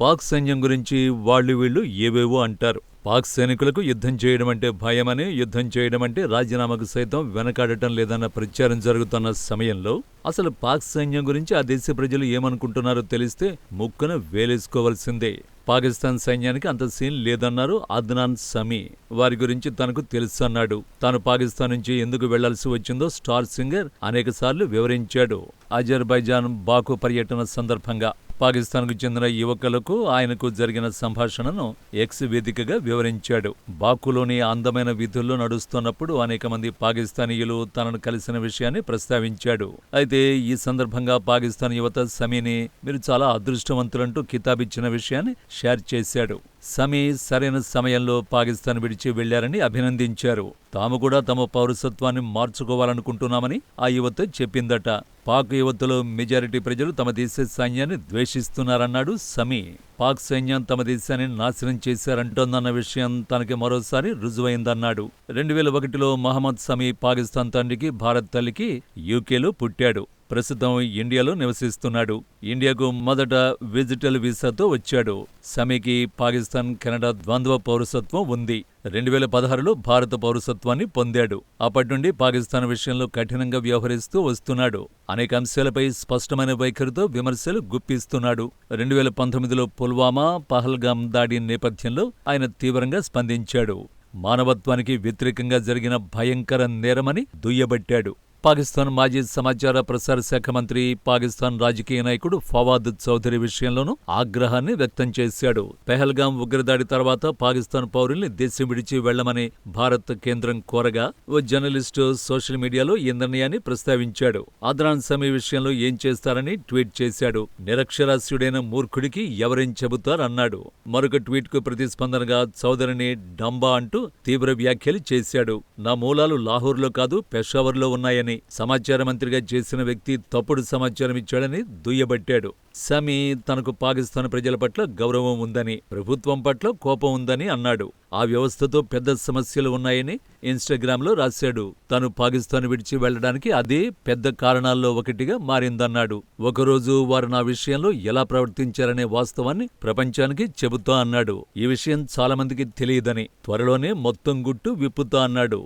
పాక్ సైన్యం గురించి వాళ్ళు వీళ్ళు ఏవేవో అంటారు. పాక్ సైనికులకు యుద్ధం చేయడం అంటే భయమని యుద్ధం చేయడం అంటే రాజీనామాకు సైతం వెనకాడటం లేదన్న ప్రచారం జరుగుతున్న సమయంలో అసలు పాక్ సైన్యం గురించి ఆ దేశ ప్రజలు ఏమనుకుంటున్నారో తెలిస్తే ముక్కున వేలేసుకోవాల్సిందే. పాకిస్తాన్ సైన్యానికి అంత సీన్ లేదన్నారు అద్నాన్ సమీ. వారి గురించి తనకు తెలుసు అన్నాడు తాను పాకిస్తాన్ నుంచి ఎందుకు వెళ్ళాల్సి వచ్చిందో స్టార్ సింగర్ అనేకసార్లు వివరించాడు. అజర్బైజాన్ బాకు పర్యటన సందర్భంగా పాకిస్తాన్కు చెందిన యువకులకు ఆయనకు జరిగిన సంభాషణను ఎక్స్ వేదికగా వివరించాడు. బాకులోని అందమైన విధుల్లో నడుస్తున్నప్పుడు అనేక మంది పాకిస్తానీయులు తనను కలిసిన విషయాన్ని ప్రస్తావించాడు. అయితే ఈ సందర్భంగా పాకిస్తాన్ యువత సమీని మీరు చాలా అదృష్టవంతులంటూ కితాబిచ్చిన విషయాన్ని షేర్ చేశాడు. సమీ సరైన సమయంలో పాకిస్తాన్ విడిచి వెళ్ళారని అభినందించారు. తాము కూడా తమ పౌరసత్వాన్ని మార్చుకోవాలనుకుంటున్నామని ఆ యువత చెప్పిందట. పాక్ యువతలో మెజారిటీ ప్రజలు తమ దేశ సైన్యాన్ని ద్వేషిస్తున్నారన్నాడు సమీ పాక్ సైన్యం తమ దేశాన్ని నాశనం చేశారంటోందన్న విషయం తనకి మరోసారి రుజువైందన్నాడు. రెండు వేల ఒకటిలో మహమ్మద్ సమీ పాకిస్తాన్ తండ్రికి భారత్ తల్లికి యూకేలో పుట్టాడు. ప్రస్తుతం ఇండియాలో నివసిస్తున్నాడు. ఇండియాకు మొదట విజిటల్ వీసాతో వచ్చాడు. సమీకి పాకిస్తాన్ కెనడా ద్వంద్వ పౌరసత్వం ఉంది. రెండు వేల పదహారులో భారత పౌరసత్వాన్ని పొందాడు. అప్పటి నుండి పాకిస్తాన్ విషయంలో కఠినంగా వ్యవహరిస్తూ వస్తున్నాడు. అనేక అంశాలపై స్పష్టమైన వైఖరితో విమర్శలు గుప్పిస్తున్నాడు. రెండు వేల పంతొమ్మిదిలో పుల్వామా పహల్గామ్ దాడి నేపథ్యంలో ఆయన తీవ్రంగా స్పందించాడు. మానవత్వానికి వ్యతిరేకంగా జరిగిన భయంకర నేరమని దుయ్యబట్టాడు. పాకిస్తాన్ మాజీ సమాచార ప్రసార శాఖ మంత్రి పాకిస్తాన్ రాజకీయ నాయకుడు ఫవాద్ చౌదరి విషయంలోనూ ఆగ్రహాన్ని వ్యక్తం చేశాడు. పెహల్గాం ఉగ్రదాడి తర్వాత పాకిస్తాన్ పౌరుల్ని దేశం విడిచి వెళ్ళమని భారత్ కేంద్రం కోరగా ఓ జర్నలిస్టు సోషల్ మీడియాలో ఈ నిర్ణయాన్ని ప్రస్తావించాడు. అద్రాన్ సమీ విషయంలో ఏం చేస్తారని ట్వీట్ చేశాడు. నిరక్షరాస్యుడైన మూర్ఖుడికి ఎవరేం చెబుతారన్నాడు. మరొక ట్వీట్కు ప్రతిస్పందనగా చౌదరిని డంబా అంటూ తీవ్ర వ్యాఖ్యలు చేశాడు. నా మూలాలు లాహోర్లో కాదు పెషావర్లో ఉన్నాయని సమాచార మంత్రిగా చేసిన వ్యక్తి తప్పుడు సమాచారం ఇచ్చాడని దుయ్యబట్టాడు. సమీ తనకు పాకిస్తాన్ ప్రజల పట్ల గౌరవం ఉందని ప్రభుత్వం పట్ల కోపం ఉందని అన్నాడు. ఆ వ్యవస్థతో పెద్ద సమస్యలు ఉన్నాయని ఇన్స్టాగ్రామ్లో రాశాడు. తాను పాకిస్తాన్ విడిచి వెళ్ళడానికి అదే పెద్ద కారణాల్లో ఒకటిగా మారిందన్నాడు. ఒకరోజు వారు నా విషయంలో ఎలా ప్రవర్తించారనే వాస్తవాన్ని ప్రపంచానికి చెబుతా అన్నాడు. ఈ విషయం చాలామందికి తెలియదని త్వరలోనే మొత్తం గుట్టు విప్పుతా అన్నాడు.